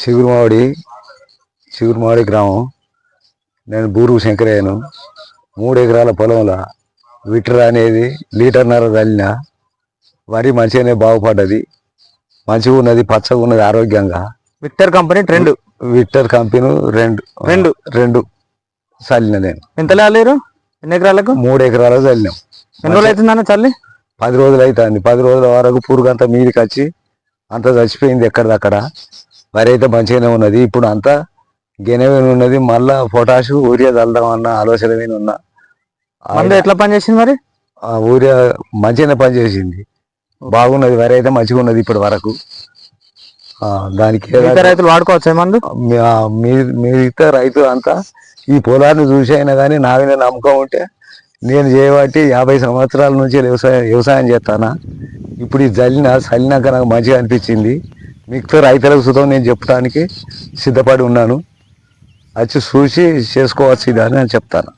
చిగురుమావడి చిగురుమావడి గ్రామం. నేను బూరు శంకరయ్యను. మూడు ఎకరాల పొలంలో విటర్ అనేది లీటర్న్నర చల్లిన వరి మంచిగానే బాగుపడ్డది. మంచిగా ఉన్నది పచ్చగా ఉన్నది ఆరోగ్యంగా. Victor company trend Victor company రెండు. రెండు. రెండు చల్లిన నేను. ఎంత లేరు ఎన్ని ఎకరాలకు? మూడు ఎకరాలు చల్లినాం ఎన్ని రోజులు అవుతుందన్న చల్లి? పది రోజులు అవుతుంది. పది రోజుల వరకు పురుగు అంతా మీదికి వచ్చి అంతా చచ్చిపోయింది ఎక్కడిదక్కడ. వరి అయితే మంచిగానే ఉన్నది. ఇప్పుడు అంతా గెనవేన ఉన్నది. మళ్ళా పొటాషు ఊరియా చల్దాం అన్న ఆలోచన మీద ఉన్నా. మందు ఎట్లా పని చేసింది మరి? ఆ ఊరియా మంచిగానే పనిచేసింది బాగున్నది. వరి అయితే మంచిగా ఉన్నది ఇప్పటి వరకు. ఆ, దానికి రైతులు వాడుకోవచ్చు మందు? మిగతా రైతు అంతా ఈ పొలాన్ని చూసి అయినా కానీ నా మీద నమ్మకం ఉంటే నేను చేయబట్టి యాభై సంవత్సరాల నుంచి వ్యవసాయం వ్యవసాయం చేస్తానా. ఇప్పుడు ఇది చల్లిన చల్లినాక నాకు మంచిగా అనిపించింది. మిగతా రైతులకు సుతం నేను చెప్పడానికి సిద్ధపడి ఉన్నాను. వచ్చి చూసి చేసుకోవచ్చు ఇది అని నేను చెప్తాను.